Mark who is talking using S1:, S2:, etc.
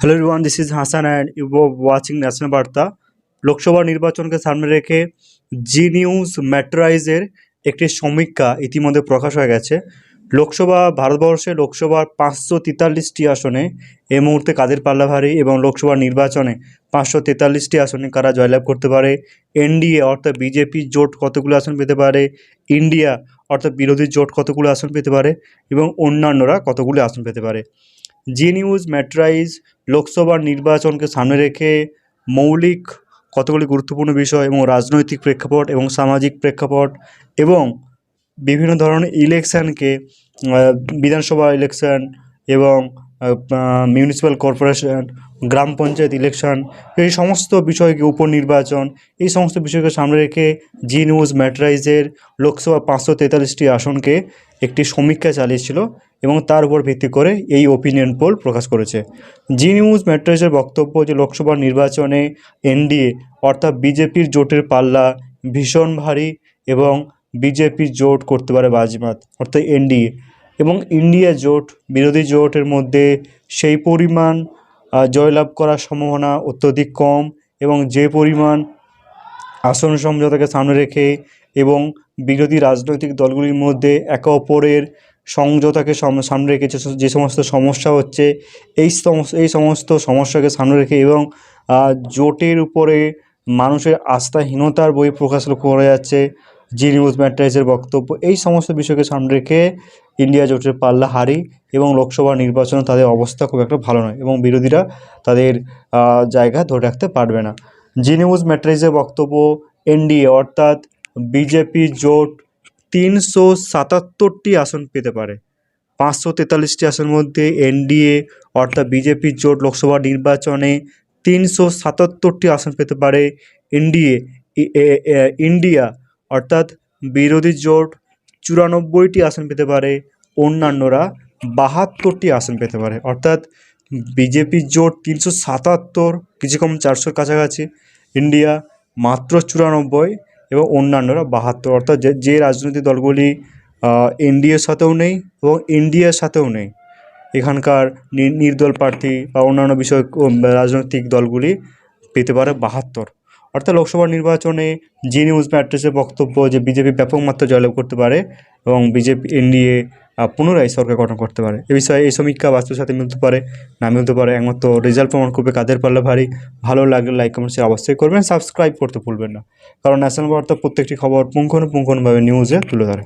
S1: Hello everyone this is Hasan and you watching national Barta Lok Sabha নির্বাচনকে সামনে রেখে জি news ম্যাট্রাইজের একটি সমীক্ষা ইতিমধ্যে প্রকাশ হয়ে গেছে লোকসভা ভারতবর্ষে লোকসভার পাঁচশো তেতাল্লিশটি আসনে এই মুহূর্তে কাদের পাল্লা ভারী এবং লোকসভা নির্বাচনে পাঁচশো তেতাল্লিশটি আসনে কারা জয়লাভ করতে পারে? এনডিএ অর্থাৎ বিজেপি জোট কতগুলো আসন পেতে পারে? ইন্ডিয়া অর্থাৎ বিরোধী জোট কতগুলো আসন পেতে পারে? এবং অন্যান্যরা কতগুলো আসন পেতে পারে? জি নিউজ ম্যাট্রাইজ লোকসভা নির্বাচনকে সামনে রেখে মৌলিক কতগুলি গুরুত্বপূর্ণ বিষয় এবং রাজনৈতিক প্রেক্ষাপট এবং সামাজিক প্রেক্ষাপট এবং বিভিন্ন ধরনের ইলেকশানকে বিধানসভা ইলেকশান এবং মিউনিসিপ্যাল কর্পোরেশন, গ্রাম পঞ্চায়েত ইলেকশন, এই সমস্ত বিষয়কে উপনির্বাচন, এই সমস্ত বিষয়কে সামনে রেখে জি নিউজ ম্যাট্রাইজের লোকসভা পাঁচশো তেতাল্লিশটি আসনকে একটি সমীক্ষা চালিয়েছিল। এবং তার উপর ভিত্তি করে এই ওপিনিয়ন পোল প্রকাশ করেছে। জি নিউজ ম্যাট্রাইজের বক্তব্য যে লোকসভা নির্বাচনে এনডিএ, অর্থাৎ বিজেপির জোটের পাল্লা, ভীষণ ভারী এবং বিজেপি জোট করতে পারে বাজিমাত, অর্থাৎ এনডিএ। এবং ইন্ডিয়া জোট, বিরোধী জোটের মধ্যে সেই পরিমাণ জয়লাভ করার সম্ভাবনা অত্যধিক কম এবং যে পরিমাণ আসন সমঝোতাকে সামনে রেখে এবং বিরোধী রাজনৈতিক দলগুলির মধ্যে একে অপরের সংযতাকে সাম- সামনে রেখে যে সমস্ত সমস্যা হচ্ছে, এই সমস্ত এই সমস্ত সমস্যাকে সামনে রেখে এবং জোটের উপরে মানুষের আস্থাহীনতার বই প্রকাশ লক্ষ্য করা যাচ্ছে জি নিউজ ম্যাট্রাইজের বক্তব্য, এই সমস্ত বিষয়কে সামনে রেখে ইন্ডিয়া জোটের পাল্লা হারি এবং লোকসভা নির্বাচনে তাদের অবস্থা খুব একটা ভালো নয় এবং বিরোধীরা তাদের জায়গা ধরে রাখতে পারবে না। জি নিউজ ম্যাট্রাইজের বক্তব্য, এনডিএ অর্থাৎ বিজেপি জোট তিনশো সাতাত্তরটি আসন পেতে পারে। পাঁচশো তেতাল্লিশটি আসনের মধ্যে এনডিএ অর্থাৎ বিজেপির জোট লোকসভা নির্বাচনে তিনশো সাতাত্তরটি আসন পেতে পারে। এনডিএ ইন্ডিয়া অর্থাৎ বিরোধী জোট চুরানব্বইটি আসন পেতে পারে। অন্যান্যরা বাহাত্তরটি আসন পেতে পারে। অর্থাৎ বিজেপি জোট তিনশো সাতাত্তর কিছু কম চারশোর কাছাকাছি। ইন্ডিয়া মাত্র চুরানব্বই এবং অন্যান্যরা বাহাত্তর, অর্থাৎ যে রাজনৈতিক দলগুলি এনডিএর সাথেও নেই এবং ইন্ডিয়ার সাথেও নেই। এখানকার নির্দল প্রার্থী বা অন্যান্য বিষয় রাজনৈতিক দলগুলি পেতে পারে বাহাত্তর। অর্থাৎ লোকসভা নির্বাচনে জি নিউজ ম্যাট্রেসের বক্তব্য যে, বিজেপি ব্যাপক মাত্রা জয়লাভ করতে পারে এবং বিজেপি, এনডিএ পুনরায় সরকার গঠন করতে পারে। এ বিষয়ে এই সমীক্ষা বাস্তবের সাথে মিলতে পারে, না মিলতে পারে, একমাত্র রেজাল্ট প্রমাণ করবে কাদের পারলে ভারী। ভালো লাগলে লাইক কমেন্ট শেয়ার অবশ্যই করবেন সাবস্ক্রাইব করতে ভুলবেন না। কারণ ন্যাশনাল বার্তা প্রত্যেকটি খবর পুঙ্খানুপুঙ্খনভাবে নিউজে তুলে ধরে।